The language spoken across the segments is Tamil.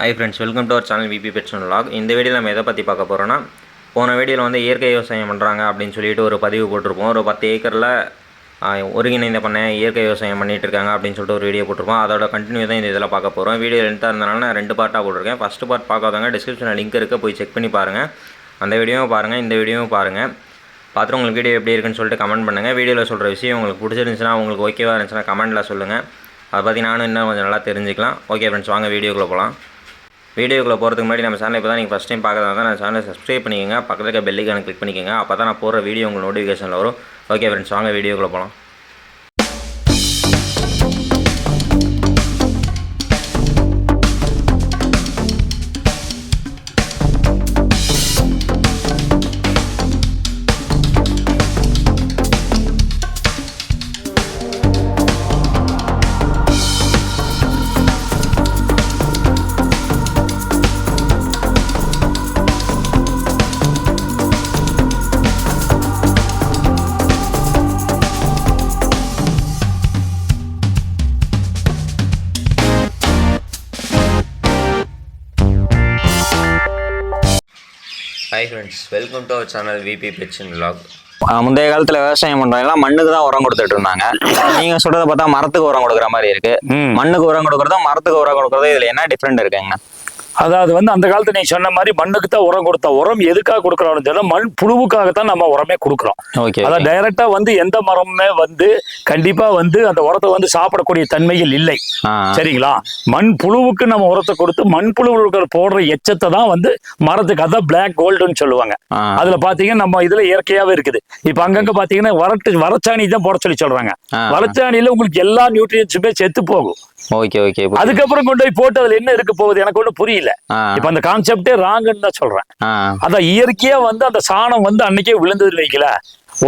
Hi friends welcome to our channel VP Petson vlog இந்த வீடியோவில் நம்ம எதை பற்றி பார்க்க போகிறோன்னா போன வீடியோவில் வந்து இயற்கை விவசாயம் பண்ணுறாங்க அப்படின்னு சொல்லிட்டு ஒரு பதிவு போட்டிருப்போம். ஒரு பத்து ஏக்கரில் ஒருங்கிணைந்த பண்ண இயற்கை விவசாயம் பண்ணிகிட்டு இருக்காங்க அப்படின்னு சொல்லிட்டு ஒரு வீடியோ போட்டிருப்போம். அதோட கண்டினியூ தான் இந்த இதில் பார்க்க போகிறோம் வீடியோ லென்த்தாக இருந்தனால நான் ரெண்டு பார்ட்டாக போட்டிருக்கேன். ஃபஸ்ட்டு பார்ட் பார்க்காதவங்க டிஸ்கிரிப்ஷனில் லிங்க் இருக்குது போய் செக் பண்ணி பாருங்கள் அந்த வீடியோவும் பாருங்கள் இந்த வீடியோவும் பாருங்கள் பார்த்துட்டு உங்களுக்கு வீடியோ எப்படி இருக்குன்னு சொல்லிட்டு கமெண்ட் பண்ணுங்கள் வீடியோவில் சொல்கிற விஷயம் உங்களுக்கு பிடிச்சிருந்துச்சுன்னா உங்களுக்கு ஓகேவா இருந்துச்சுன்னா கமெண்ட்டில் சொல்லுங்கள் அதை பற்றி நானும் இன்னும் கொஞ்சம் நல்லா தெரிஞ்சுக்கலாம். ஓகே ஃப்ரெண்ட்ஸ் வாங்க வீடியோக்குள்ளே போகலாம் வீடியோக்குள்ளே போகிறதுக்கு முன்னாடி நம்ம சேனல் இப்போ தான் நீங்கள் ஃபஸ்ட் டைம் பார்க்குறதா தான் நான் சேனலை சப்ஸ்கிரைப் பண்ணிக்கோங்க. பக்கத்தில் இருக்க பெல்லிக்கான கிளிக் பண்ணிக்கோங்க. அப்போ தான் நான் போகிற வீடியோ உங்களுக்கு நோட்டிஃபிகேஷனில் வரும். ஓகே ஃப்ரெண்ட்ஸ் வாங்க வீடியோக்குள்ளே போகலாம் welcome to our channel VP Petson vlog முந்தைய காலத்துல விவசாயம் பண்றவங்க மண்ணுக்கு தான் உரம் கொடுத்துட்டு இருந்தாங்க. நீங்க சொல்றத பார்த்தா மரத்துக்கு உரம் கொடுக்குற மாதிரி இருக்கு. மண்ணுக்கு உரம் கொடுக்குறதும் மரத்துக்கு உரம் கொடுக்குறதும் இதுல என்ன டிஃப்ரெண்ட் இருக்குங்க? அதாவது வந்து அந்த காலத்துல நீ சொன்ன மாதிரி மண்ணுக்கு தான் உரம் கொடுத்த உரம் எதுக்காக கொடுக்குறோம்னு சொன்னா மண் புழுவுக்காகத்தான் நம்ம உரமே கொடுக்குறோம். அதான் டைரக்டா வந்து எந்த மரமுமே வந்து கண்டிப்பா வந்து அந்த உரத்தை வந்து சாப்பிடக்கூடிய தன்மைகள் இல்லை. சரிங்களா? மண் புழுவுக்கு நம்ம உரத்தை கொடுத்து மண் புழுவுக்கு போடுற எச்சத்தை தான் வந்து மரத்துக்கு அதான் பிளாக் கோல்டுன்னு சொல்லுவாங்க. அதுல பாத்தீங்கன்னா நம்ம இதுல இயற்கையாவே இருக்குது. இப்ப அங்கங்க பாத்தீங்கன்னா வரட்டு வரச்சாணி தான் போட சொல்லி சொல்றாங்க. வரச்சாணியில உங்களுக்கு எல்லா நியூட்ரியன்ஸுமே செத்து போகும். ஓகே ஓகே அதுக்கப்புறம் கொண்டு போய் போட்டு அதுல என்ன இருக்க போகுது? எனக்கு ஒன்றும் புரியல. இப்ப அந்த கான்செப்டே ராங்குன்னு தான் சொல்றேன். அதான் இயற்கையா வந்து அந்த சாணம் வந்து அன்னைக்கே விழுந்தது வைக்கல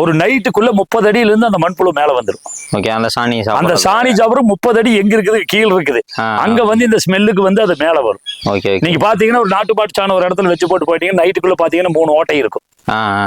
ஒரு நைட்டுக்குள்ள முப்பது அடியில இருந்து அந்த மண்புழு மேல வந்துடும் ஓகே அந்த சாணி அந்த. சாணி சாப்பிடும் முப்பது அடி எங்க இருக்குது? கீழ் இருக்குது. அங்க வந்து இந்த ஸ்மெல்லுக்கு வந்து அது மேல வரும். ஓகே நீங்க பாத்தீங்கன்னா ஒரு நாட்டு மாட்டு சாணம் ஒரு இடத்துல வச்சு போட்டு போயிட்டீங்கன்னா நைட்டுக்குள்ள பாத்தீங்கன்னா மூணு ஓட்டை இருக்கும்.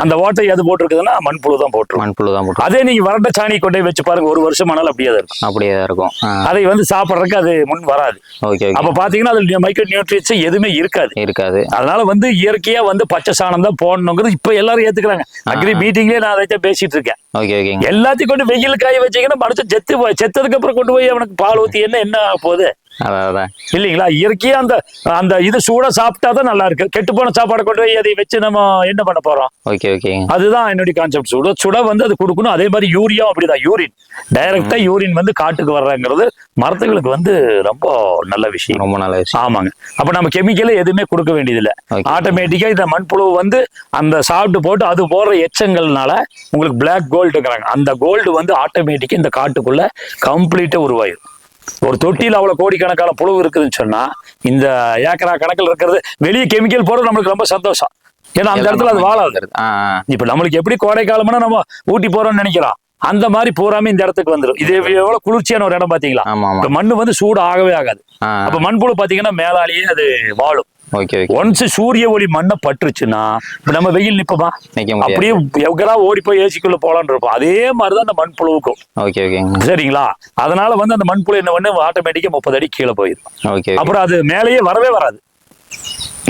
அந்த ஓட்டை எது போட்டிருக்குதுன்னா மண்புழு தான் போட்டுரும் மண்புழு தான் போட்டு அதே நீங்க வறண்ட சாணி கொண்டு வச்சு பாருங்க ஒரு வருஷம் ஆனாலும் அப்படியே தான் இருக்கும். அப்படியே தான் இருக்கும். அதை வந்து சாப்பிட்றதுக்கு அது முன் வராது. ஓகே ஓகே அப்ப பாத்தீங்கன்னா அதுல மைக்ரோ நியூட்ரியன்ஸ் எதுவுமே இருக்காது. இருக்காது. அதனால வந்து இயற்கையா வந்து பச்சை சாணம் தான் போடணுங்கிறது இப்ப எல்லாரும் ஏத்துக்கிறாங்க. அக்ரி மீட்டிங்லயே நான் அதை தான் பேசிட்டு இருக்கேன். ஓகே ஓகேங்க எல்லாத்தையும் கொண்டு வெயில் காய வச்சீங்கன்னா மனுஷன் செத்து செத்ததுக்கு அப்புறம் கொண்டு போய் அவனுக்கு பால் ஊத்தி என்ன என்ன ஆக போகுது? அதான் இல்லைங்களா? இயற்கையா அந்த அந்த இது சூடா சாப்பிட்டா தான் நல்லா இருக்கு. கெட்டு போன சாப்பாடை கொண்டு போய் அதை வச்சு நம்ம என்ன பண்ண போறோம்? ஓகே ஓகேங்க அதுதான் என்னுடைய கான்செப்ட் சுட சுட வந்து அது கொடுக்கணும். அதே மாதிரி யூரியா அப்படிதான். யூரின். டைரக்டா யூரின் வந்து காட்டுக்கு வர்றங்கிறது மரத்துகளுக்கு வந்து ரொம்ப நல்ல விஷயம். ரொம்ப நல்ல விஷயம். ஆமாங்க. அப்ப நம்ம கெமிக்கலே எதுவுமே கொடுக்க வேண்டியதில்லை. ஆட்டோமேட்டிக்கா இந்த மண்புழு வந்து அந்த சாப்பிட்டு போட்டு அது போடுற எச்சங்கள்னால உங்களுக்கு பிளாக் கோல்டுங்கிறாங்க அந்த கோல்டு வந்து ஆட்டோமேட்டிக்கா இந்த காட்டுக்குள்ள கம்ப்ளீட்டா உருவாயிரும். ஒரு தொட்டியில் அவ்வளவு கோடிக்கணக்கான புழு இருக்குதுன்னு சொன்னா இந்த ஏக்கரா கணக்கில் இருக்கிறது வெளியே கெமிக்கல் போடுறது நம்மளுக்கு ரொம்ப சந்தோஷம். ஏன்னா அந்த இடத்துல அது வாழாது. இப்ப நம்மளுக்கு எப்படி கோடை காலம்னா நம்ம ஊட்டி போறோம்னு நினைக்கிறோம். அந்த மாதிரி பூராமே இந்த இடத்துக்கு வந்துடும் இது எவ்வளவு குளிர்ச்சியான ஒரு இடம் பாத்தீங்களா? மண்ணு வந்து சூடு ஆகவே ஆகாது. அப்ப மண்புழு பாத்தீங்கன்னா மேலாலேயே அது வாழும். ஓகே ஓகே ஒன்ஸ் சூரிய ஒளி மண்ணை பட்டுருச்சுன்னா இப்ப நம்ம வெயில் முடியாது. அப்படியே எவ்வளோ ஓடி போய் ஏசிக்குள்ள போலான்னு இருப்போம். அதே மாதிரிதான் அந்த மண்புழுவுக்கும் ஓகே ஓகேங்க சரிங்களா? அதனால வந்து அந்த மண்புழு என்ன பண்ணு ஆட்டோமேட்டிக்கா முப்பது அடி கீழே போயிடும் ஓகே அப்புறம் அது மேலேயே வரவே வராது.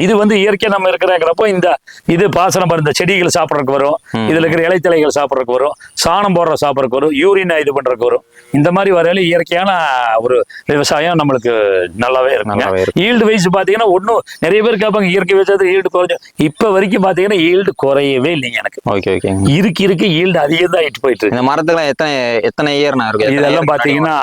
இது வந்து இயற்கை நம்ம இருக்கிறப்போ இந்த இது பாசனம் இந்த செடிகள் சாப்பிட்றதுக்கு வரும். இதுல இருக்கிற இலைத்தலைகள் சாப்பிட்றதுக்கு வரும். சாணம் போடுற சாப்பிட்றதுக்கு வரும். யூரின் இது பண்றதுக்கு வரும். இந்த மாதிரி வரையில இயற்கையான ஒரு விவசாயம் நம்மளுக்கு நல்லாவே இருக்கும். ஈல்டு வைஸ் பாத்தீங்கன்னா ஒன்றும் நிறைய பேர் கேட்பாங்க இயற்கை விவசாயத்தில் ஈல்டு குறைஞ்சு. இப்ப வரைக்கும் பாத்தீங்கன்னா ஈல்டு குறையவே இல்லைங்க எனக்கு. ஓகே ஓகேங்க இருக்கு இருக்கு ஈல்டு அதிகம் தான் ஆயிட்டு போயிட்டு இருக்கு. இந்த மரத்துக்குலாம் எத்தனை எத்தனை இயர்னா இருக்கு எத்தனை இதெல்லாம் பாத்தீங்கன்னா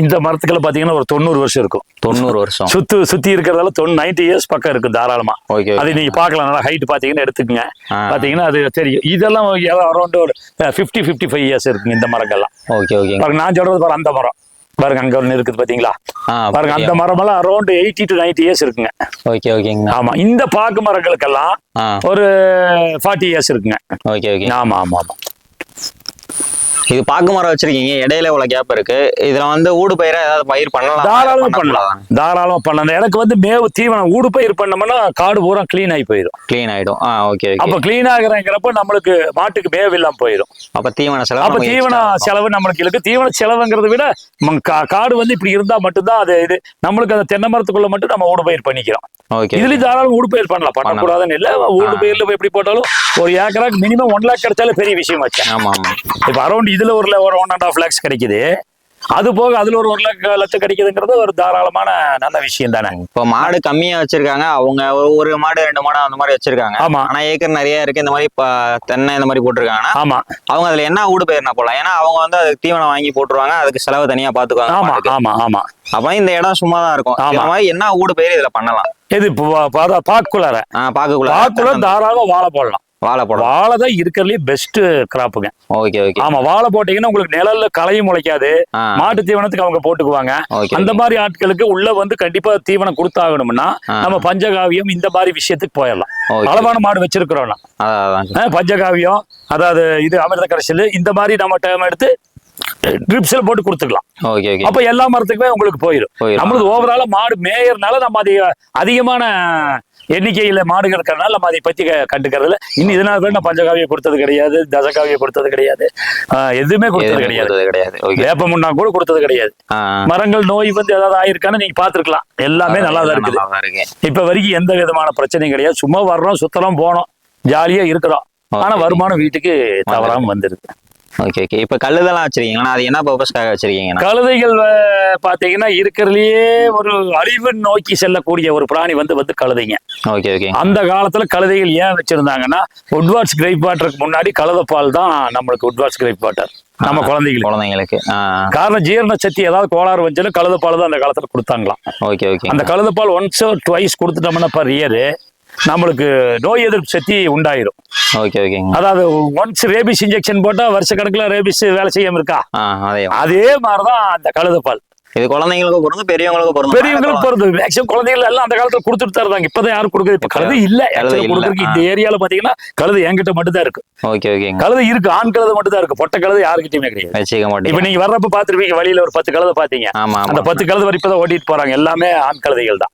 இந்த மரத்துக்கெல்லாம் பாத்தீங்கன்னா ஒரு தொண்ணூறு வருஷம் இருக்கும். தொண்ணூறு வருஷம். சுத்து சுத்தி இருக்கிறதால தொண்ணூ நைன்டி இயர்ஸ் பக்கம் இருக்கு தாராளமா. ஓகே அது நீங்க பார்க்கலாம். நல்லா ஹைட் பாத்தீங்கன்னா எடுத்துக்கங்க. பாத்தீங்கன்னா அது தெரியும் இதெல்லாம் அரௌண்ட் ஒரு ஃபிஃப்டி ஃபிஃப்டி ஃபைவ் இயர்ஸ் இருக்குங்க இந்த மரங்கள்லாம். ஓகே பாருங்க நான் சொல்றது பாருங்க அந்த மரம். பாருங்க அங்க ஒண்ணு இருக்குது பாத்தீங்களா பாருங்க அந்த மரமெல்லாம் around eighty to ninety years இருக்குங்க. ஓகே ஓகேங்க ஆமா இந்த பாக்கு மரங்களுக்கெல்லாம் ஒரு ஃபார்ட்டி இயர்ஸ் இருக்குங்க. ஓகே ஓகே ஆமா ஆமா ஆமா. இது பாக்கு மரம் வச்சிருக்கீங்க இடையில இவ்வளவு கேப் இருக்கு. இதுல வந்து ஊடு பயிரா ஏதாவது பயிர் பண்ணலாம். தாராளமா பண்ணலாம். தாராளமா பண்ணலாம். எனக்கு வந்து மேவு தீவனம் ஊடு பயிர் பண்ணோம்னா காடு பூரா க்ளீன் ஆகி போயிடும். க்ளீன் ஆயிடும். ஆ ஓகே அப்ப க்ளீன் ஆகுறங்கிறப்ப நம்மளுக்கு மாட்டுக்கு மேவு இல்லாம போயிடும். அப்ப தீவன செலவு அப்ப தீவன. செலவு நம்மளுக்கு இருக்கு தீவன செலவுங்கிறத விட காடு வந்து இப்படி இருந்தா மட்டும்தான் அது இது. நம்மளுக்கு அந்த தென்னை மரத்துக்குள்ள மட்டும் நம்ம ஊடு பயிர் பண்ணிக்கிறோம். ஓகே இதுலயும் தாராளம் ஊடு பயிர் பண்ணலாம். பண்ணக்கூடாதுன்னு இல்ல ஊடு பயிர்ல எப்படி போட்டாலும் ஒரு ஏக்கராக்கு மினிமம் ஒன் லேக் கிடைச்சாலே பெரிய விஷயம் வச்சேன் ஆமா ஆமா. இப்ப அரௌண்ட் இதுல ஒரு ஒரு ஒன் அண்ட் ஆஃப் லேக்ஸ் கிடைக்குது. அது போக அதுல ஒரு ஒரு லட்ச லட்சம் கிடைக்குதுங்கிறது ஒரு தாராளமான நல்ல விஷயம் தானே. இப்போ மாடு கம்மியா வச்சிருக்காங்க. அவங்க ஒரு- மாடு ரெண்டு மாடு அந்த மாதிரி வச்சிருக்காங்க. ஆமா. ஆனா ஏக்கர் நிறைய இருக்கு. இந்த மாதிரி தென்னை இந்த மாதிரி போட்டிருக்காங்கன்னா ஆமா. அவங்க அதுல என்ன ஊடு பயிர்னா போடலாம். ஏன்னா அவங்க வந்து அதுக்கு தீவனம் வாங்கி போட்டுருவாங்க. அதுக்கு செலவு தனியா பாத்துக்குவாங்க ஆமா. ஆமா ஆமா. அப்ப இந்த இடம் சும்மா தான் இருக்கும். ஆமா. இந்த மாதிரி என்ன ஊடு பயிர் இதுல பண்ணலாம்? இது பாக்குள்ளார. பாக்கக்குள்ள பாக்குள்ள தாராளமா வாழை போடலாம். வாழை போடலாம் வாழை தான் இருக்கிறதுலயே பெஸ்ட் கிராப்புங்க ஓகே ஓகே ஆமா வாழை போட்டீங்கன்னா உங்களுக்கு நிழல்ல களையும் முளைக்காது. மாட்டு தீவனத்துக்கு அவங்க போட்டுக்குவாங்க. அந்த மாதிரி ஆட்களுக்கு உள்ள வந்து கண்டிப்பா தீவனம் கொடுத்தாகணும்னா. நம்ம பஞ்சகாவியம் இந்த மாதிரி விஷயத்துக்கு போயிடலாம். அளவான மாடு வச்சிருக்கிறோம்னா. பஞ்சகாவியம் அதாவது இது அமிர்த கரைசல் இந்த மாதிரி நம்ம டைம் எடுத்து ட்ரிப்ஸ்ல போட்டு கொடுத்துக்கலாம். ஓகே ஓகே அப்ப எல்லா மரத்துக்குமே உங்களுக்கு போயிடும். நம்மளுக்கு ஓவரால மாடு மேயறனால நம்ம அதிக அதிகமான எண்ணிக்கையில மாடுகள் இருக்கிறதுனால நம்ம அதை பத்தி க- கண்டுக்கிறது இல்ல இன்னும் இதனால கூட நான் பஞ்சகாவியம் கொடுத்தது கிடையாது தசகாவியம் கொடுத்தது கிடையாது. ஆஹ் எதுவுமே கொடுத்தது கிடையாது. கிடையாது. ஓகே. வேப்பமுன்னா கூட கொடுத்தது கிடையாது. மரங்கள் நோய் வந்து ஏதாவது ஆயிருக்கான்னு நீங்க பாத்துருக்கலாம் எல்லாமே நல்லா தான் இருக்குது. இப்ப வரைக்கும் எந்த விதமான பிரச்சனையும் கிடையாது. சும்மா வர்றோம் சுத்தலாம் போனோம். ஜாலியா இருக்கிறோம். ஆனா. வருமானம் வீட்டுக்கு தவறாம வந்துருது. ஓகே ஓகே இப்ப கல்லுதெல்லாம் வச்சிருக்கீங்களா? அது என்ன பர்பஸ்க்காக வச்சிருக்கீங்கண்ணா கழுதைகள் அஹ், பாத்தீங்கன்னா இருக்கிறதுலயே ஒரு அழிவு நோக்கி செல்லக்கூடிய ஒரு பிராணி வந்து வந்து கழுதைங்க. ஓகே ஓகே அந்த காலத்துல கழுதைகள் ஏன் வச்சிருந்தாங்கன்னா உட்வாட்ஸ் கிரைப் வாட்டருக்கு முன்னாடி கழுதை பால் தான் நம்மளுக்கு உட்வாட்ஸ் கிரைப் வாட்டர் நம்ம குழந்தைகளுக்கு. குழந்தைங்களுக்கு காரணம் ஜீரண சக்தி ஏதாவது கோளாறு வந்துச்சுன்னா கழுதை பால் தான் அந்த காலத்துல கொடுத்தாங்களாம். ஓகே ஓகே அந்த கழுதை பால் ஒன்ஸ் ட்வைஸ் கொடுத்துட்டோம்னா பர் இயர் நம்மளுக்கு நோய் எதிர்ப்பு சக்தி உண்டாயிரும். ஓகே ஓகேங்க. அதாவது ஒன்ஸ் ரேபிஸ் இன்ஜெக்ஷன் போட்டா வருஷ கணக்குல ரேபிஸ் வேலை செய்யாம இருக்கா? அதே. மாதிரிதான் அந்த கழுதை பால் இது குழந்தைங்களுக்கும் பொருந்தும் பெரியவங்களுக்கும் பொருந்தும் பெரியவங்களுக்கு பொறுத்து. மேக்ஸிமம் குழந்தைகள் எல்லாம் அந்த காலத்துல கொடுத்துட்டு தான் இருந்தாங்க. இப்பதான் யாரும் கொடுக்குறது இப்ப கழுது இல்ல. கொடுக்குறதுக்கு இந்த ஏரியால பாத்தீங்கன்னா கழுது என்கிட்ட மட்டும் தான் இருக்கு. ஓகே ஓகேங்க. கழுது இருக்கு. ஆண் கழுது மட்டும் தான் இருக்கு. பொட்டை கழுது யாருக்கிட்டயுமே கிடையாது. வச்சுக்க இப்ப மாட்டேங்க நீங்க வர்றப்ப பாத்துருப்பீங்க. வழியில ஒரு பத்து கழுதை பாத்தீங்க. ஆமா அந்த பத்து கழுது வரை இப்பதான் ஓட்டிட்டு போறாங்க. எல்லாமே ஆண் கழுதைகள் தான்.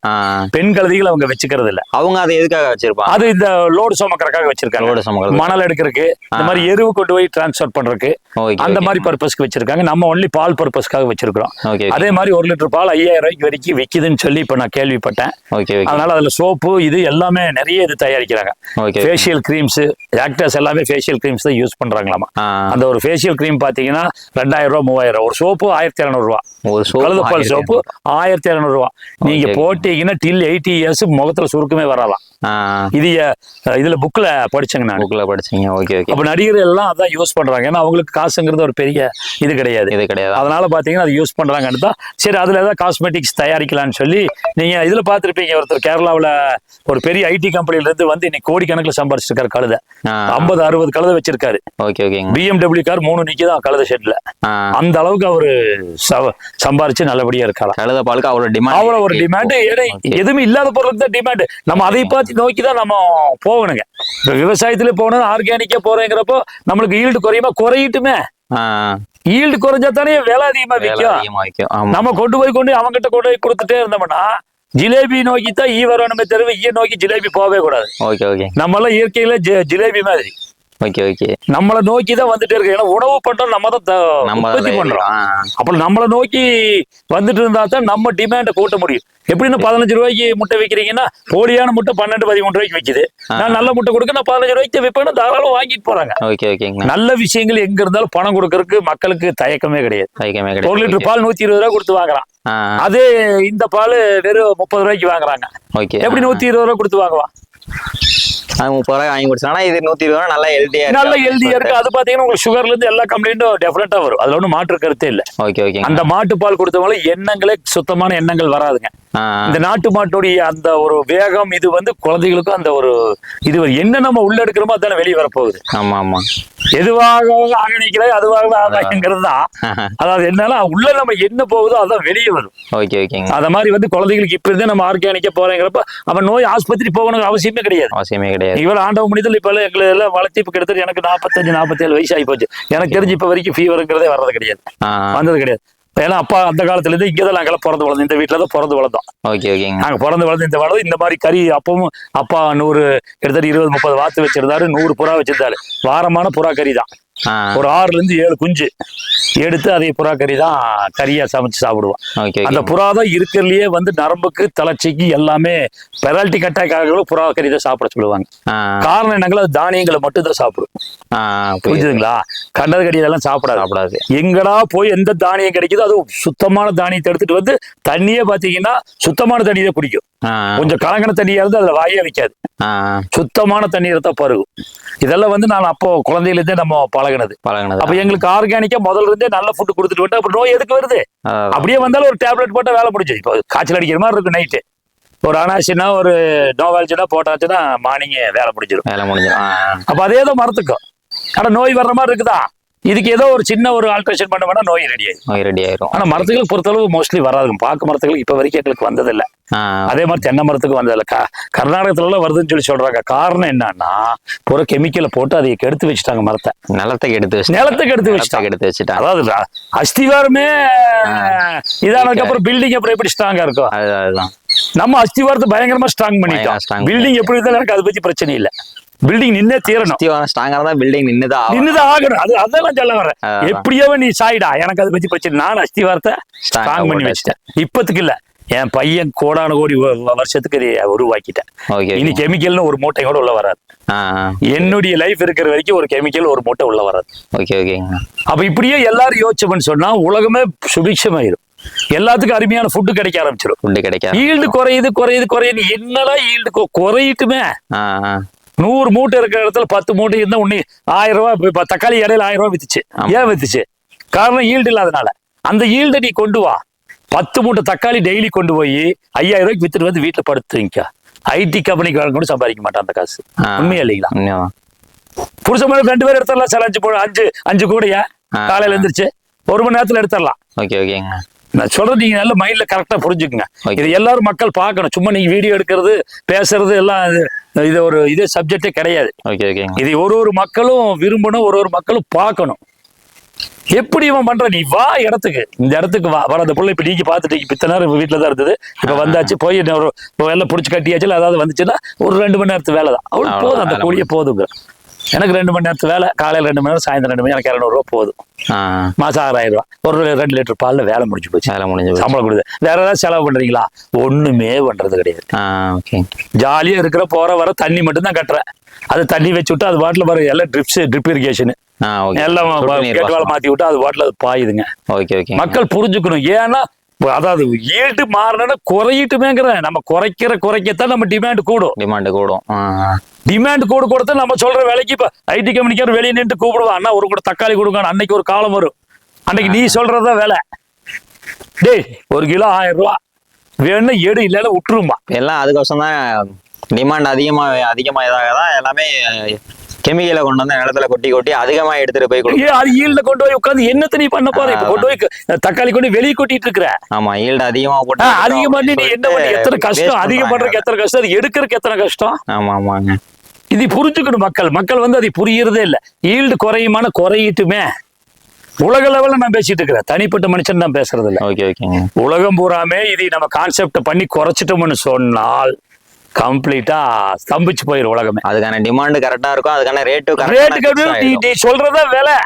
பெண் கழுதைகள் அவங்க வச்சுக்கிறது இல்ல. அவங்க அதை எதுக்காக வச்சிருப்பாங்க? அது இந்த லோடு சுமக்கறக்காக வச்சிருக்காங்க. ரோடு சமக்கிறது மணல் எடுக்கிறதுக்கு இந்த மாதிரி எருவு கொண்டு போய் டிரான்ஸ்ஃபர் பண்றதுக்கு ஓகே அந்த மாதிரி பர்பஸ்க்கு வச்சிருக்காங்க. நம்ம ஒன்லி பால் பர்பஸ்க்காக வச்சிருக்கிறோம். ஓகே. அதே மாதிரி ஒரு லிட்டர் பால் ஐயாயிரம் ரூபாய்க்கு வரைக்கும் விக்குதுன்னு சொல்லி இப்ப நான் கேள்விப்பட்டேன். ஓகே அதனால அதுல சோப்பு இது எல்லாமே நிறைய இது தயாரிக்கிறாங்க. ஓகே. ஃபேஷியல் கிரீம்ஸ் ஆக்டர்ஸ் எல்லாமே ஃபேஷியல் கிரீம்ஸ் தான் யூஸ் பண்றாங்களாமா. ஆ. அந்த ஒரு ஃபேஷியல் கிரீம் பாத்தீங்கன்னா ரெண்டாயிரம் ரூபா மூவாயிரம் ரூபா ஒரு சோப்பு ஆயிரத்தி இரநூறு ரூபா ஒரு கழுதப்பால் சோப்பு சோப்பு ஆயிரத்தி இரநூறு ரூபா நீங்க Okay. போட்டீங்கன்னா டில் எயிட்டி இயர்ஸ் முகத்துல சுருக்கமே வரலாம் இது இதுல புக்ல படிச்சேங்க நான். புக்ல படிச்சீங்க. ஓகே ஓகே அப்ப நடிகர்கள் எல்லாம் அதான் யூஸ் பண்றாங்க. ஏன்னா அவங்களுக்கு காசுங்கிறது ஒரு பெரிய இது கிடையாது. இது கிடையாது. அதனால பாத்தீங்கன்னா அது யூஸ் பண்றாங்கன்னு தான். சரி அதுல ஏதாவது காஸ்மெட்டிக்ஸ் தயாரிக்கலாம்னு சொல்லி நீங்க இதுல பாத்திருப்பீங்க. ஒருத்தர் கேரளாவுல ஒரு பெரிய ஐடி கம்பெனில இருந்து வந்து இன்னைக்கு கோடிக்கணக்கில் சம்பாரிச்சிருக்காரு கழுதை. ஐம்பது அறுபது கழுதை வச்சிருக்காரு. ஓகே ஓகேங்க பிஎம்டபிள்யூ கார் மூணு நிக்குதான் கழுதை ஷெட்ல அந்த அளவுக்கு அவரு சம்பாரிச்சு நல்லபடியா இருக்கலாம். கழுத பாலுக்கு அவ்வளவு டிமாண்ட் அவ்வளவு ஒரு டிமாண்ட் எதுவுமே இல்லாத பொருளுக்கு தான் டிமாண்ட் நம்ம அதை பார்த்து நோக்கி தான் நம்ம போகணுங்க. இப்ப விவசாயத்துல போகணும் ஆர்கானிக்கா போறேங்கிறப்போ நம்மளுக்கு ஈல்டு குறையுமா? குறையிட்டுமே. ஈல்டு குறைஞ்சா தானே விலை அதிகமா விற்கும். நம்ம கொண்டு போய் கொண்டு அவங்ககிட்ட கொண்டு போய் கொடுத்துட்டே இருந்தோம்னா ஜிலேபி நோக்கி தான் ஈ வரணுமே தவிர ஈய நோக்கி ஜிலேபி போகவே கூடாது. Okay okay. நம்ம எல்லாம் இயற்கையில ஜிலேபி மாதிரி. ஓகே ஓகே நம்மளை நோக்கி தான் வந்துட்டே இருக்கு. ஏன்னா உணவு பண்றோம் நம்ம தான் உற்பத்தி பண்றோம். ஆ. அப்ப நம்மளை நோக்கி வந்துட்டு இருந்தா தான் நம்ம டிமாண்டை கூட்ட முடியும். எப்படின்னு பதினஞ்சு ரூபாய்க்கு முட்டை விற்கிறீங்கன்னா போலியான முட்டை பன்னெண்டு பதிமூணு ரூபாய்க்கு விற்குது நான் நல்ல முட்டை கொடுக்க நான் பதினஞ்சு ரூபாய்க்கு விற்பேன்னு தாராளம் வாங்கிட்டு போறாங்க. ஓகே ஓகேங்கண்ணா நல்ல விஷயங்கள் எங்க இருந்தாலும் பணம் கொடுக்கறதுக்கு மக்களுக்கு தயக்கமே கிடையாது. ஒரு கிடையாது. லிட்டர் பால் நூத்தி இருபது ரூபா கொடுத்து வாங்குறான் அதே இந்த பால் வெறும் முப்பது ரூபாய்க்கு வாங்குறாங்க. ஓகே எப்படி நூத்தி இருபது ரூபா கொடுத்து வாங்குவான் முப்பது ரூபாய் வாங்கி குடிச்சா ஆனா இது நூத்தி இருபது ரூபா நல்லா ஹெல்த்தியா நல்ல ஹெல்தியா இருக்கு. அது பாத்தீங்கன்னா உங்களுக்கு சுகர்ல இருந்து எல்லா கம்ப்ளைண்ட்டும் டெஃபினட்டா வரும். அதுல ஒன்றும் மாற்று கருத்தே இல்ல. ஓகே ஓகே அந்த மாட்டு பால் கொடுத்தவங்கள எண்ணங்களே சுத்தமான எண்ணங்கள் வராதுங்க. இந்த நாட்டு மாட்டுடைய அந்த ஒரு வேகம் இது வந்து குழந்தைகளுக்கும் அந்த ஒரு இது என்ன நம்ம உள்ள எடுக்கிறோமோ அதானே வெளியே வரப்போகுது. ஆமா ஆமா. எதுவாக ஆகணிக்கிறது அதுவாக ஆகாங்கிறது தான். அதாவது என்னன்னா உள்ள நம்ம என்ன போகுதோ அதான் வெளியே வரும். ஓகே ஓகேங்க அத மாதிரி வந்து குழந்தைகளுக்கு இப்ப இருந்தே நம்ம ஆர்கானிக்கா போறேங்கிறப்ப அவன் நோய் ஆஸ்பத்திரி போகணும் அவசியமே கிடையாது. அவசியமே கிடையாது. கிடையாது. இவ்வளவு ஆண்டவ முடிதல் இப்ப எங்களை எல்லாம் வளர்த்தி இப்ப கிட்டத்தட்ட எனக்கு நாற்பத்தஞ்சு நாற்பத்தேழு வயசு ஆகி போச்சு. எனக்கு தெரிஞ்சு இப்ப வரைக்கும் ஃபீவருங்கிறதே வர்றது கிடையாது. வந்தது கிடையாது. ஏன்னா அப்பா அந்த காலத்துல இருந்து இங்கே தான் நாங்கெல்லாம் பிறந்து வளர்ந்தோம். இந்த வீட்டில் தான் பிறந்து வளர்ந்தோம். ஓகே ஓகேங்க. நாங்க பிறந்து வளர்ந்து இந்த வளர்ந்து இந்த மாதிரி கறி அப்பவும் அப்பா நூறு கிட்டத்தட்ட இருபது முப்பது வாத்து வச்சிருந்தாரு. நூறு புறா வச்சிருந்தாரு. வாரமான புறா கறி தான் ஒரு ஆறுல இருந்து ஏழு குஞ்சு எடுத்து அதே புறா கறி தான் கறியா சமைச்சு சாப்பிடுவோம். ஓகே அந்த புறா தான் இருக்கிறதுலயே வந்து நரம்புக்கு தளர்ச்சிக்கு எல்லாமே பெரால்டிக் அட்டாக் ஆகிறவங்களும் புறா கறி தான் சாப்பிட சொல்லுவாங்க. காரணம் என்னங்களா அது தானியங்களை மட்டும் தான் சாப்பிடும். புரிஞ்சுதுங்களா? கண்டது கறி இதெல்லாம் சாப்பிடாது. சாப்பிடாது. எங்கடா போய் எந்த தானியம் கிடைக்குதோ அது சுத்தமான தானியத்தை எடுத்துட்டு வந்து தண்ணியே பாத்தீங்கன்னா சுத்தமான தண்ணி தான் குடிக்கும். கொஞ்சம் கலங்கின தண்ணியா இருந்து அதுல வாயே வைக்காது. சுத்தமான தண்ணீரை தான் பருகும். இதெல்லாம் வந்து நான் அப்போ குழந்தையில இருந்தே நம்ம பழகினது. பழகினது. அப்ப எங்களுக்கு ஆர்கானிக்கா முதல்ல இருந்தே நல்ல ஃபுட் கொடுத்துட்டு விட்டா அப்புறம் நோய் எதுக்கு வருது. அப்படியே வந்தாலும் ஒரு டேப்லெட் போட்டா வேலை முடிஞ்சு இப்போ காய்ச்சல் அடிக்கிற மாதிரி இருக்கு நைட்டு ஒரு அனாசினா ஒரு நோவால்ஜினா போட்டாச்சுன்னா மார்னிங் வேலை முடிஞ்சிடும் வேலை முடிஞ்சிடும். அப்ப அதே தான் மரத்துக்கும். ஆனா நோய் வர்ற மாதிரி இருக்குதா? இதுக்கு ஏதோ ஒரு சின்ன ஒரு ஆல்ட்ரேஷன் பண்ண வேணா நோய் ரெடி ஆயிடும் நோய் ரெடி ஆயிரும். ஆனா மரத்துகளுக்கு பொறுத்தளவு மோஸ்ட்லி வராதுங்க. பாக்கு மரத்துகளுக்கு இப்ப வரைக்கும் எங்களுக்கு வந்ததில்லை. அதே மாதிரி தென்னை மரத்துக்கு வந்ததில்ல. க கர்நாடகத்துல எல்லாம் வருதுன்னு சொல்லி சொல்றாங்க. காரணம் என்னன்னா பூரா கெமிக்கலை போட்டு அதை கெடுத்து வச்சுட்டாங்க மரத்தை. நிலத்துக்கு எடுத்து வச்சு நிலத்துக்கு எடுத்து வச்சுட்டாங்க. எடுத்து வச்சுட்டாங்க. அதாவது அஸ்திவாரமே இதானதுக்கு அப்புறம் பில்டிங் அப்புறம் எப்படி ஸ்ட்ராங்கா இருக்கும் அது அதுதான். நம்ம அஸ்திவாரத்தை பயங்கரமா ஸ்ட்ராங் பண்ணிட்டோம். பில்டிங் எப்படி இருந்தாலும் எனக்கு அதை பத்தி பிரச்சனை இல்ல. பில்டிங் நின்னே தீரணும். ஸ்ட்ராங்கா தான் பில்டிங் நின்னுதான் ஆகும். நின்னுதான் ஆகணும். அது நான் சொல்ல வரேன். எப்படியோ நீ சாயிடா. எனக்கு அதை பத்தி பிரச்சனை நான் அஸ்திவாரத்தை ஸ்ட்ராங் பண்ணி வச்சிட்டேன். இப்பத்துக்கு இல்ல. என் பையன் கோடான கோடி வருஷத்துக்கு இதை உருவாக்கிட்டேன். ஓகே இனி கெமிக்கல்னு ஒரு மூட்டை கூட உள்ள வராது. என்னுடைய லைஃப் இருக்கிற வரைக்கும் ஒரு கெமிக்கல் ஒரு மூட்டை உள்ள வராது. ஓகே ஓகேங்க அப்ப இப்படியே எல்லாரும் யோசிச்சோம்னு சொன்னா உலகமே சுபிக்ஷமாயிரும். எல்லாத்துக்கும் அருமையான ஃபுட்டு கிடைக்க ஆரம்பிச்சிடும் ஃபுட்டு கிடைக்காது ஈல்டு குறையுது குறையுது குறையுது. என்னடா ஈல்டு குறையிட்டுமே. நூறு மூட்டை இருக்கிற இடத்துல பத்து மூட்டை இருந்தா உன்னி ஆயிரம் இப்ப தக்காளி இடையில ஆயிரம் ரூபாய் வித்துச்சு. ஏன் வித்துச்சு? காரணம் ஈல்டு இல்லாதனால. அந்த ஈல்டை நீ கொண்டு வா. பத்து மூட்டை தக்காளி டெய்லி கொண்டு போய் ஐயாயிரம் ரூபாய்க்கு வித்துட்டு வந்து வீட்டுல படுத்துங்க ஐடி கம்பெனிக்கு கூட சம்பாதிக்க மாட்டான் அந்த காசு. உண்மையா இல்லைங்களா. புருஷன் மணி ரெண்டு பேரும் எடுத்துடலாம் சில அஞ்சு அஞ்சு அஞ்சு கூடையா. காலையில எந்திரிச்சு ஒரு மணி நேரத்துல எடுத்துடலாம். ஓகே ஓகேங்க. நான் சொல்றது நீங்க நல்ல மைண்ட்ல கரெக்டா புரிஞ்சுக்குங்க. இது எல்லாரும் மக்கள் பார்க்கணும். சும்மா நீங்க வீடியோ எடுக்கிறது பேசுறது எல்லாம் இது- ஒரு இதே சப்ஜெக்டே கிடையாது. ஓகே இது ஒரு ஒரு மக்களும் விரும்பணும் ஒரு ஒரு மக்களும் பார்க்கணும். எப்படி இவன் பண்ற நீ வா இடத்துக்கு. இந்த இடத்துக்கு வா. வர அந்த பிள்ளை இப்ப நீங்க பாத்துட்டு இப்ப இத்தனை நேரம் வீட்டுல தான் இருந்தது. இப்ப வந்தாச்சு போய் ஒரு வேலை புடிச்சு கட்டியாச்சு அதாவது வந்துச்சுன்னா ஒரு ரெண்டு மணி நேரத்து வேலை தான் அவளுக்கு போதும் அந்த கூலியே போதுங்க எனக்கு ரெண்டு மணி நேரத்து வேலை காலையில ரெண்டு மணி நேரம் சாயந்தரம் ரெண்டு மணி எனக்கு இரநூறுவா போதும். மாசம் ஆறாயிரம் ரூபாய் ஒரு ரெண்டு லிட்டர் பால்ல வேலை முடிஞ்சு போச்சு. வேலை முடிஞ்சு. சம்பளம் கொடுது வேற ஏதாவது செலவு பண்றீங்களா? ஒண்ணுமே பண்றது கிடையாது. ஜாலியா இருக்கிற போற வர தண்ணி மட்டும் தான் கட்டுறேன். அது தண்ணி வச்சு விட்டு அது பாட்டில் பாரு எல்லாம் ட்ரிப்ஸ் ட்ரிப் இரிகேஷன் எல்லாம் சொட்டு நீர் கேட்டு வேலை பாசனம். மாத்தி விட்டு அது பாட்டில் அது பாயுதுங்க. Okay okay. மக்கள் புரிஞ்சுக்கணும். ஏன்னா அதாவது ஈல்டு மாறணும்னா குறையிட்டுமேங்கிறேன். நம்ம குறைக்கிற குறைக்கத்தான் நம்ம டிமாண்ட் கூடும். டிமாண்ட் கூடும். டிமாண்ட் கூட கொடுத்தா நம்ம சொல்ற வேலைக்கு இப்ப ஐடி கம்பெனிக்கார வெளியே நின்று கூப்பிடுவான். அண்ணா ஒரு கூட தக்காளி கொடுங்க அன்னைக்கு ஒரு காலம் வரும். அன்னைக்கு நீ சொல்றதா வேலை. டேய் ஒரு கிலோ ஆயிரம் ரூபா. வேணும்னா எடு இல்லைன்னா விட்டுருமா எல்லாம் அதுக்கோசம் தான் டிமாண்ட் அதிகமா அதிகமா இதாக தான் எல்லாமே கெமிக்கலை கொண்டு வந்து நிலத்துல கொட்டி கொட்டி அதிகமா எடுத்துட்டு போய் கொடுக்கும் அது ஈல்ட கொண்டு போய் உட்காந்து என்னத்த நீ பண்ண போற? இப்ப கொண்டு போய் தக்காளி கொண்டு வெளியே கொட்டிட்டு இருக்கிற. ஆமா ஈல்டு அதிகமா போட்டு அதிகம் பண்ணி நீ என்ன பண்ணி? எத்தனை கஷ்டம்? அதிகம். பண்றதுக்கு எத்தனை கஷ்டம்? அது எடுக்கிறதுக்கு எத்தனை கஷ்டம்? ஆமா ஆமாங்க. இது புரிஞ்சுக்கணும் மக்கள். மக்கள் வந்து அதை புரியறதே இல்ல. ஈல்டு குறையுமான குறையிட்டுமே. உலக லெவல்ல நான் பேசிட்டு இருக்கிறேன். தனிப்பட்ட மனுஷன் நான் பேசுறது இல்ல. உலகம் பூராமே இதை நம்ம கான்செப்ட் பண்ணி குறைச்சிட்டோம்னு சொன்னால் கம்ப்ளீட்டா ஸ்தம்பிச்சு போயிரும் உலகமே. அதுக்கான டிமாண்ட் கரெக்டா இருக்கும் அதுக்கான ரேட்டு ரேட்டுக்கு நீ நீ சொல்றதா விலை.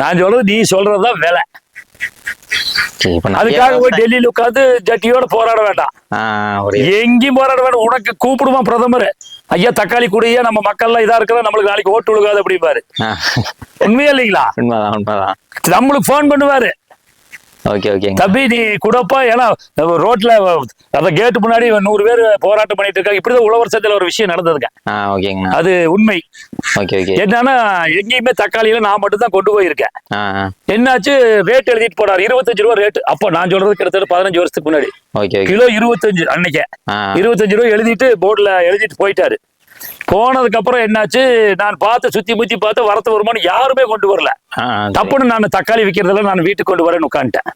நான் சொல்றது நீ சொல்றதா விலை. அதுக்காக போய் டெல்லியில உட்காந்து ஜட்டியோட போராட வேண்டாம். எங்கேயும் போராட வேண்டாம். உனக்கு கூப்பிடுவான் பிரதமர்? ஐயா தக்காளி குடியா நம்ம மக்கள்லாம் இதா இருக்கிறதா நம்மளுக்கு நாளைக்கு ஓட்டு விழுகாது அப்படிம்பாரு. உண்மையா இல்லைங்களா? உண்மைதான் உண்மைதான். நம்மளுக்கு ஃபோன் பண்ணுவாரு. ஓகே ஓகேங்க தம்பி நீ கொடுப்பா ஏன்னா ரோட்ல அந்த கேட்டு முன்னாடி நூறு பேர் போராட்டம் பண்ணிட்டு இருக்காங்க. இப்படிதான் உழவர் சந்தையில ஒரு விஷயம் நடந்ததுங்க. ஆ ஓகேங்கண்ணா. அது உண்மை. ஓகே ஓகே என்னன்னா எங்கேயுமே தக்காளியில நான் மட்டும் தான் கொண்டு போயிருக்கேன். என்னாச்சு? ரேட் எழுதிட்டு போனார். இருபத்தஞ்சு ரூபா ரேட் அப்போ நான் சொல்றது கிட்டத்தட்ட பதினஞ்சு வருஷத்துக்கு முன்னாடி. ஓகே ஓகே கிலோ இருபத்தஞ்சு அன்னைக்கு. இருபத்தஞ்சு ரூபா எழுதிட்டு போர்டுல எழுதிட்டு போயிட்டாரு. போனதுக்கு அப்புறம் என்னாச்சு? நான் பார்த்து சுத்தி முத்தி பார்த்து வரத்து வருமானம் யாருமே கொண்டு வரல. தப்புன்னு நான் தக்காளி விற்கிறதுல நான் வீட்டுக்கு கொண்டு வரேன்னு உட்காந்துட்டேன்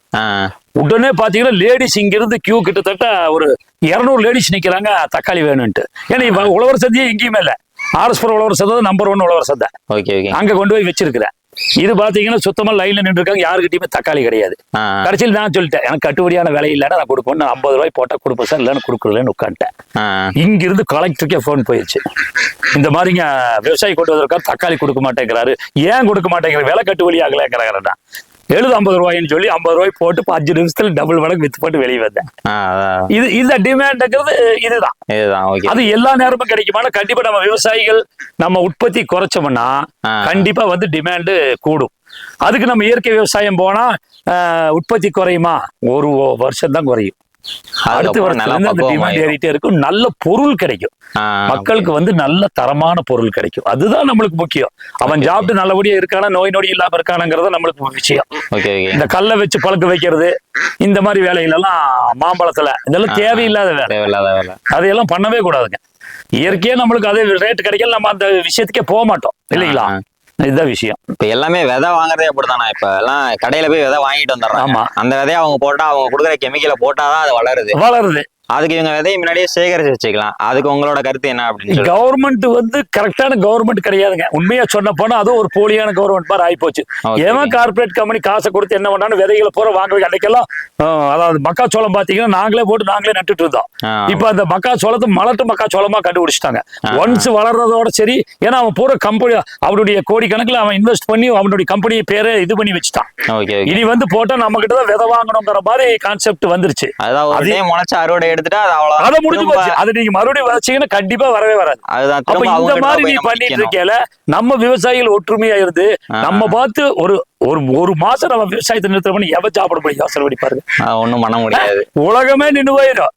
உடனே பாத்தீங்கன்னா லேடிஸ் இங்க இருந்து கியூ கிட்டத்தட்ட ஒரு இருநூறு லேடிஸ் நிக்கிறாங்க தக்காளி வேணும்ட்டு ஏன்னா உழவர் சந்தையே எங்கேயுமே இல்ல. ஆர்எஸ்புரம் உழவர் சந்தை நம்பர் ஒன் உழவர் சந்தை. ஓகே ஓகே அங்க கொண்டு போய் வச்சிருக்கிறேன். இது பாத்தீங்கன்னா சுத்தமா லைன்ல நின்று இருக்காங்க யாருக்கிட்டயுமே தக்காளி கிடையாது. கடைசியில் நான் சொல்லிட்டேன். எனக்கு கட்டுப்படியான விலை இல்லைன்னா நான் கொடுப்பேன். நான் ஐம்பது ரூபாய் போட்டா கொடுப்பேன் சார். இல்லைன்னு கொடுக்குறதுன்னு உட்காந்துட்டேன். இங்கிருந்து கலெக்டருக்கே ஃபோன் போயிருச்சு. இந்த மாதிரிங்க விவசாயி கொண்டு வந்திருக்காரு. தக்காளி கொடுக்க மாட்டேங்கிறாரு. ஏன் கொடுக்க மாட்டேங்கிற விலை கட்டுப்படி ஆகலைங்கிறாருடா எழுது ஐம்பது ரூபாய்ன்னு சொல்லி ஐம்பது ரூபாய் போட்டு அஞ்சு நிமிஷத்துல டபுள் மடங்கு வித்து போட்டு வெளியே வந்தேன். இது இந்த டிமாண்டுங்கிறது இதுதான். அது எல்லா நேரமும் கிடைக்குமானா கண்டிப்பா நம்ம விவசாயிகள் நம்ம உற்பத்தி குறைச்சோம்னா. கண்டிப்பா வந்து டிமாண்டு கூடும். அதுக்கு நம்ம இயற்கை விவசாயம் போனா உற்பத்தி குறையுமா? ஒரு வருஷம் தான் குறையும். அடுத்த அந்த டிமாண்ட். ஏறிட்டே இருக்கும். நல்ல பொருள் கிடைக்கும். மக்களுக்கு வந்து நல்ல தரமான பொருள் கிடைக்கும். அதுதான் நம்மளுக்கு முக்கியம். அவன் சாப்பிட்டு நல்லபடியா இருக்கானா நோய் நொடி இல்லாம இருக்கானுங்கிறத நம்மளுக்கு விஷயம் இந்த கல்லை வச்சு பழக்க வைக்கிறது இந்த மாதிரி வேலைகள் எல்லாம் மாம்பழத்துல இதெல்லாம். தேவையில்லாத வேலை. அதையெல்லாம் பண்ணவே கூடாதுங்க. இயற்கையா நம்மளுக்கு அதே ரேட் கிடைக்கல நம்ம அந்த விஷயத்துக்கே போக மாட்டோம். இல்லைங்களா. இதுதான் விஷயம். இப்ப எல்லாமே விதை வாங்குறதே அப்படித்தானே? இப்ப எல்லாம் கடையில போய் விதை வாங்கிட்டு வந்துடுறாங்க. ஆமா. அந்த விதையை அவங்க போட்டா அவங்க கொடுக்குற கெமிக்கலை போட்டாதான் அது வளருது. வளருது. அதுக்கு இவங்க விதையை முன்னாடியே சேகரிச்சு வச்சுக்கலாம். அதுக்கு உங்களோட கருத்து என்ன அப்படின்னு கவர்மெண்ட் வந்து கரெக்டான கவர்மெண்ட் கிடையாதுங்க. உண்மையா சொன்ன போனா அதுவும் ஒரு போலியான கவர்மெண்ட் மாதிரி ஆயிப்போச்சு. எவன் கார்ப்பரேட் கம்பெனி காசை கொடுத்து என்ன பண்ணான்னு விதைகளை பூரா வாங்க வைக்க அன்னைக்கெல்லாம் ஆஹ், அதாவது மக்காச்சோளம் பாத்தீங்கன்னா நாங்களே போட்டு நாங்களே நட்டுட்டு இருந்தோம். இப்ப அந்த மக்காச்சோளத்தை மலட்டு மக்காச்சோளமா கண்டுபிடிச்சிட்டாங்க. ஒன்ஸ் வளர்றதோட சரி ஏன்னா அவன் பூரா கம்பெனி அவனுடைய கோடிக்கணக்கில் அவன் இன்வெஸ்ட் பண்ணி அவனுடைய கம்பெனி பேரை இது பண்ணி வச்சுட்டான். இனி வந்து போட்டா நம்ம கிட்ட தான் விதை வாங்கணுங்கிற மாதிரி கான்செப்ட் வந்துருச்சு. அதான் ஒரு அது- டைம் முளைச்சு அறுவடை எடுத்துட்டா அவ்வளவு அதை முடிஞ்சு போச்சு. அது நீங்க மறுபடியும் வச்சீங்கன்னா கண்டிப்பா வரவே வராது. அதுதான் இந்த மாதிரி நீ நம்ம பண்ணிட்டு நிக்கணும். இருக்கேல நம்ம விவசாயிகள் ஒற்றுமையா இருந்து. நம்ம பார்த்து ஒரு ஒரு ஒரு மாசம் நம்ம விவசாயத்தை நிறுத்த பண்ணி எவ சாப்பிட முடியும்? யோசனை பண்ணி பாருங்க. ஒண்ணும் பண்ண முடியாது. உலகமே நின்று போயிடும்.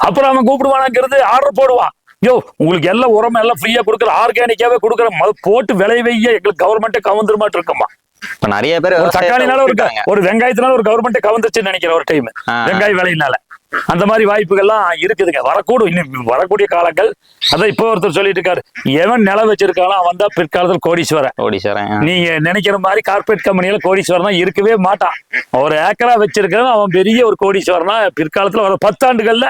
அப்புறம் அவன் கூப்பிடுவானாங்கிறது ஆர்டர் போடுவான். யோ உங்களுக்கு எல்லாம் உரம் எல்லாம் ஃப்ரீயா கொடுக்குற ஆர்கானிக்காவே கொடுக்குற போட்டு விளை வைய எங்களுக்கு கவர்மெண்ட்டே கவுந்துருமாட்டு இருக்குமா? இப்ப நிறைய பேர் ஒரு தக்காளினால ஒரு. ஒரு வெங்காயத்தினால ஒரு கவர்மெண்ட்டே கவுந்துருச்சுன்னு நினைக்கிறேன் ஒரு டைம். வெங்காய விலையினால. அந்த மாதிரி வாய்ப்புகள்லாம் இருக்குதுங்க. வரக்கூடும். இன்னும் வரக்கூடிய காலங்கள் அதான் இப்போ ஒருத்தர் சொல்லிட்டு இருக்காரு. எவன் நிலம் வச்சிருக்கானோ அவன் தான் பிற்காலத்தில் கோடீஸ்வரன். ஓடிச்சரேன் நீங்க நினைக்கிற மாதிரி கார்பரேட் கம்பெனியில கோடீஸ்வரன் தான் இருக்கவே மாட்டான். ஒரு ஏக்கரா வச்சிருக்கிறவன் அவன் பெரிய ஒரு கோடீஸ்வரனா பிற்காலத்துல வர பத்தாண்டுகள்ல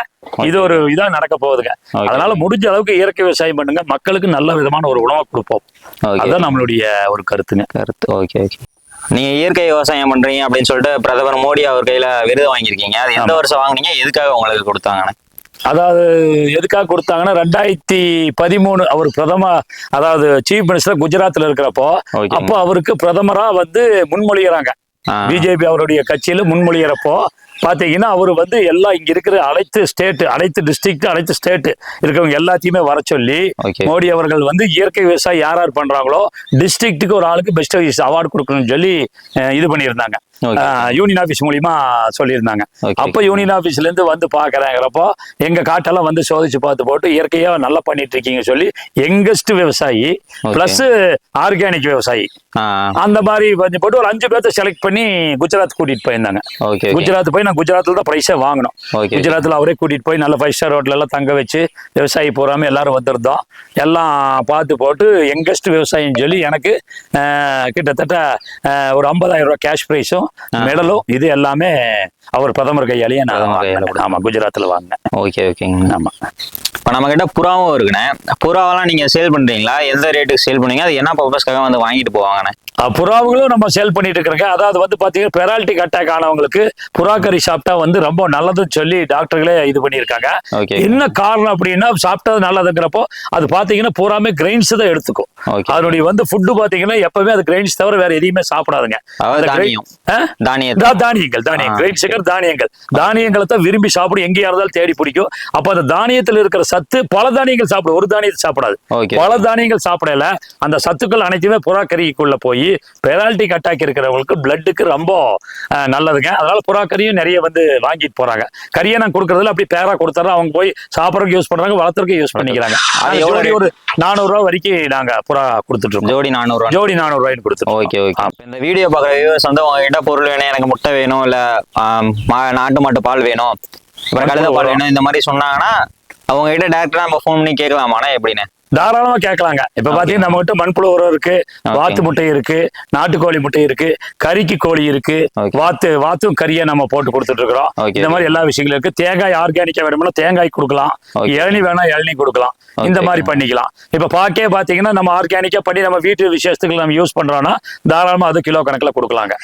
இது ஒரு இதா நடக்க போகுதுங்க. அதனால முடிஞ்ச அளவுக்கு இயற்கை விவசாயம் பண்ணுங்க. மக்களுக்கு நல்ல விதமான ஒரு உணவை கொடுப்போம். அதுதான் நம்மளுடைய ஒரு கருத்துங்க. கருத்து. Okay okay. நீங்க இயற்கை விவசாயம் பண்றீங்க அப்படின்னு சொல்லிட்டு பிரதமர் மோடி அவர் கையில விருது வாங்கியிருக்கீங்க. அது எந்த வருஷம் வாங்குனீங்க? எதுக்காக உங்களுக்கு கொடுத்தாங்கன்னு? அதாவது எதுக்காக கொடுத்தாங்கன்னா ரெண்டாயிரத்தி பதிமூணு அவர் பிரதம அதாவது சீஃப் மினிஸ்டர் குஜராத்ல இருக்கிறப்போ அப்போ அவருக்கு பிரதமரா வந்து முன்மொழிகிறாங்க பிஜேபி அவருடைய கட்சியில முன்மொழிகிறப்போ பாத்தீங்கன்னா அவர் வந்து எல்லாம் இங்க இருக்கிற அனைத்து ஸ்டேட் அனைத்து டிஸ்ட்ரிக்ட் அனைத்து ஸ்டேட் இருக்கிறவங்க எல்லாத்தையுமே வர சொல்லி மோடி அவர்கள் வந்து இயற்கை விவசாயம் யார் யார் பண்றாங்களோ டிஸ்ட்ரிக்ட்டுக்கு ஒரு ஆளுக்கு பெஸ்ட் அவார்டு கொடுக்கணும்னு சொல்லி இது பண்ணியிருந்தாங்க. யூனியன் ஆபீஸ் மூலியமா சொல்லியிருந்தாங்க. அப்ப யூனியன் ஆபீஸ்ல இருந்து வந்து பாக்குறேங்கிறப்போ எங்க காட்டெல்லாம் வந்து சோதிச்சு பார்த்து போட்டு இயற்கையா நல்லா பண்ணிட்டு இருக்கீங்க சொல்லி யங்கஸ்ட் விவசாயி. பிளஸ் ஆர்கானிக் விவசாயி. அந்த மாதிரி கொஞ்சம் போட்டு ஒரு அஞ்சு பேர்த்த செலக்ட் பண்ணி குஜராத் கூட்டிட்டு போயிருந்தாங்க. குஜராத் போய் நான் குஜராத்ல தான் பிரைஸே வாங்கினோம் ஓகே குஜராத்ல அவரே கூட்டிட்டு போய் நல்ல ஃபைவ் ஸ்டார் ஹோட்டல் எல்லாம் தங்க வச்சு விவசாயி போறாம எல்லாரும் வந்திருந்தோம். எல்லாம் பார்த்து போட்டு யங்கஸ்ட் விவசாயின்னு சொல்லி எனக்கு கிட்டத்தட்ட ஒரு ஐம்பதாயிரம் ரூபாய் கேஷ் ப்ரைஸும் மெடலும் இது எல்லாமே அவர் பிரதமர் கையாலேயே நான். ஆமா குஜராத்ல வாங்கினேன். ஓகே ஓகேங்க. ஆமா. இப்போ நம்ம கிட்ட புறாவும் இருக்குண்ணே. புறாவெல்லாம் நீங்க சேல் பண்றீங்களா? எந்த ரேட்டுக்கு சேல் பண்ணீங்க அது என்ன பர்பஸ்க்காக வந்து வாங்கிட்டு போவாங்கண்ணே? புறாவுகளும் நம்ம சேல் பண்ணிட்டு இருக்கிறோங்க. அதாவது வந்து பாத்தீங்கன்னா பெரால்டிக் அட்டாக் ஆனவங்களுக்கு புறா கறி சாப்பிட்டா வந்து ரொம்ப நல்லதுன்னு சொல்லி டாக்டர்களே இது பண்ணியிருக்காங்க. என்ன காரணம் அப்படின்னா சாப்பிட்டது நல்லதுங்கிறப்போ அது பாத்தீங்கன்னா பூராமே கிரெயின்ஸ் தான் எடுத்துக்கும். அதனுடைய வந்து ஃபுட்டு பாத்தீங்கன்னா எப்பவுமே அது கிரெயின்ஸ் தவிர வேற எதையுமே சாப்பிடாதுங்க. தானியங்கள் தானியம். கிரெயின் சுகர் தானியங்கள் தானியங்களை தான் விரும்பி சாப்பிடும். எங்கேயா இருந்தாலும் தேடி பிடிக்கும். அப்ப அந்த தானியத்துல இருக்கிற சத்து பல தானியங்கள் சாப்பிடும். ஒரு தானியத்தை சாப்பிடாது. பல தானியங்கள் சாப்பிடல. அந்த சத்துக்கள் அனைத்துமே புறா கறிக்குள்ள போய் பெரால்டிக் அட்டாக் இருக்கிறவங்களுக்கு பிளட்டுக்கு ரொம்ப நல்லதுங்க. அதனால புறா கறியும் நிறைய வந்து வாங்கிட்டு போறாங்க. கறியை நான் கொடுக்கறதுல அப்படி பேரா கொடுத்துறோம் அவங்க போய் சாப்பிடறதுக்கு யூஸ் பண்றாங்க வளர்த்துறதுக்கு யூஸ் பண்ணிக்கிறாங்க. ஜோடி ஒரு நானூறு ரூபா வரைக்கும் நாங்க புறா கொடுத்துட்டு இருக்கோம். ஜோடி நானூறு ஜோடி நானூறு ரூபாய்னு கொடுத்துருக்கோம் ஓகே ஓகே இந்த வீடியோ பார்க்குற வியூவர்ஸ் வந்து உங்ககிட்ட பொருள் வேணும் எனக்கு முட்டை வேணும் இல்ல நாட்டு மாட்டு பால் வேணும் அப்புறம் கழுத பால் வேணும் இந்த மாதிரி சொன்னாங்கன்னா அவங்க கிட்ட டேரக்டா நம்ம ஃபோன் பண்ணி கேட்கலாமாண்ணா எப்படின்னு? தாராளமா கேட்கலாங்க. இப்ப பாத்தீங்கன்னா நம்ம கிட்ட மண்புழு உரம் இருக்கு வாத்து முட்டை இருக்கு நாட்டுக்கோழி முட்டை இருக்கு கறிக்கு கோழி இருக்கு. வாத்து வாத்தும் கறியை நம்ம போட்டு கொடுத்துட்டு இருக்கிறோம். இந்த மாதிரி எல்லா விஷயங்களும் இருக்கு. தேங்காய் ஆர்கானிக்கா வேணும்னா தேங்காய் கொடுக்கலாம். இளநி வேணா இளநி கொடுக்கலாம். இந்த. மாதிரி பண்ணிக்கலாம். இப்ப பாக்கே பாத்தீங்கன்னா நம்ம ஆர்கானிக்கா பண்ணி நம்ம வீட்டு விசேஷத்துக்கு நம்ம யூஸ் பண்றோம்னா தாராளமா அது கிலோ கணக்குல கொடுக்கலாங்க.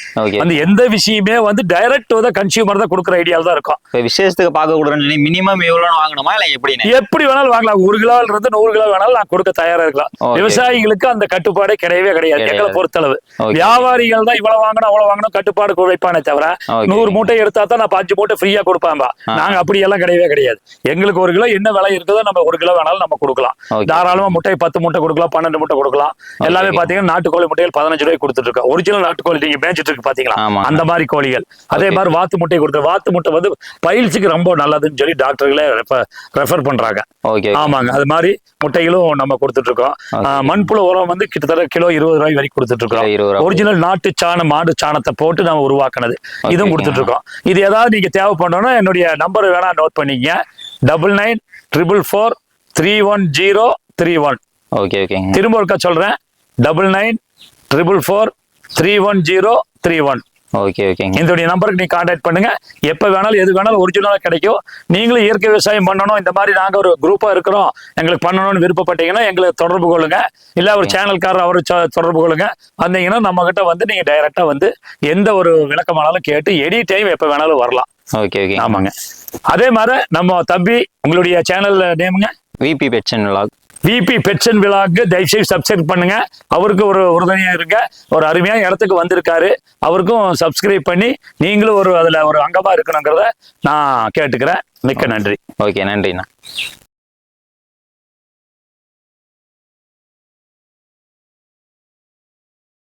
வந்து எந்த விஷயமே வந்து டைரக்ட் த கன்சியூமர் தான் கொடுக்குற ஐடியால தான் இருக்கும். விசேஷத்துக்கு பார்க்க சொல்லி மினிமம் எவ்வளோன்னு வாங்கணுமா இல்லை எப்படின்னு? எப்படி வேணாலும் வாங்கலாம். ஒரு கிலோல இருந்து நூறு கிலோ வேணாலும் நான் கொடுக்க தயாரா இருக்கலாம். விவசாயிகளுக்கு அந்த கட்டுப்பாடே கிடையவே கிடையாது. எங்களை பொறுத்தளவு. வியாபாரிகள் தான் இவ்வளவு வாங்கணும் அவ்வளவு வாங்கணும் கட்டுப்பாடு குறைப்பானே தவிர. நூறு மூட்டை எடுத்தா தான் நான் பஞ்சு மூட்டை ஃப்ரீயா கொடுப்பாங்க நாங்க அப்படி எல்லாம் கிடையவே கிடையாது எங்களுக்கு ஒரு கிலோ என்ன விலை இருக்குதோ நம்ம ஒரு கிலோ வேணாலும் நம்ம கொடுக்கலாம். தாராளமா முட்டை பத்து மூட்டை கொடுக்கலாம் பன்னெண்டு மூட்டை கொடுக்கலாம் எல்லாமே. பாத்தீங்கன்னா நாட்டுக்கோழி முட்டைகள் பதினஞ்சு ரூபாய் கொடுத்துட்டு இருக்கோம் ஒரிஜினல் நாட்டுக்கோழி நீங்க மேய்ச்சிட்டு இருக்கு பாத்தீங்களா. அந்த மாதிரி கோழிகள் அதே. மாதிரி வாத்து முட்டை கொடுக்குற வாத்து முட்டை வந்து பயிற்சிக்கு ரொம்ப நல்லதுன்னு சொல்லி டாக்டர்களே ரெஃபர் பண்றாங்க ஆமாங்க அது மாதிரி முட்டைகளும் நம்ம கொடுத்துட்டு இருக்கோம் மண்புழு உரம் வந்து கிட்டத்தட்ட கிலோ இருபது ரூபாய் வரைக்கும் கொடுத்துட்டு இருக்கோம். ஒரிஜினல் நாட்டு சாணம் மாடு சாணத்தை போட்டு நம்ம உருவாக்குனது. இதுவும். கொடுத்துட்டு இருக்கோம் இது ஏதாவது நீங்க தேவைப்படணும்னா என்னுடைய நம்பர் வேணா நோட் பண்ணிக்கங்க. Double nine triple four three one zero three one okay ஓகேங்க. திரும்ப ஒருக்கா சொல்றேன். Double nine triple four three one zero three one okay ஓகேங்க. இதோடைய நம்பருக்கு நீங்க கான்டாக்ட் பண்ணுங்க. எப்ப வேணாலும் எது வேணாலும் ஒரிஜினலா கிடைக்கும். நீங்களும் இயற்கை விவசாயம் பண்ணணும். இந்த மாதிரி நாங்க ஒரு குரூப்பா இருக்கிறோம். எங்களுக்கு பண்ணணும்னு விருப்பப்பட்டீங்கன்னா எங்களை தொடர்பு கொள்ளுங்க. இல்ல ஒரு சேனல்காரர் அவரு தொடர்பு கொள்ளுங்க. வந்தீங்கன்னா நம்ம கிட்ட வந்து நீங்க டைரக்டா வந்து எந்த ஒரு விளக்கமானாலும் கேட்டு எனி டைம் எப்ப வேணாலும் வரலாம். ஓகே ஓகே ஆமாங்க. அதே மாதிரி நம்ம தம்பி உங்களுடைய channel நேமுங்க VP Petson vlog VP Petson விழாக்கு தயவுசெய்து சப்ஸ்கிரைப் பண்ணுங்க. அவருக்கு ஒரு உறுதுணையா இருங்க. ஒரு அருமையான இடத்துக்கு வந்திருக்காரு. அவருக்கும் சப்ஸ்கிரைப் பண்ணி நீங்களும் ஒரு அதுல ஒரு அங்கமா இருக்கணுங்கிறத நான் கேட்டுக்கிறேன். மிக்க நன்றி. ஓகே. நன்றிண்ணா.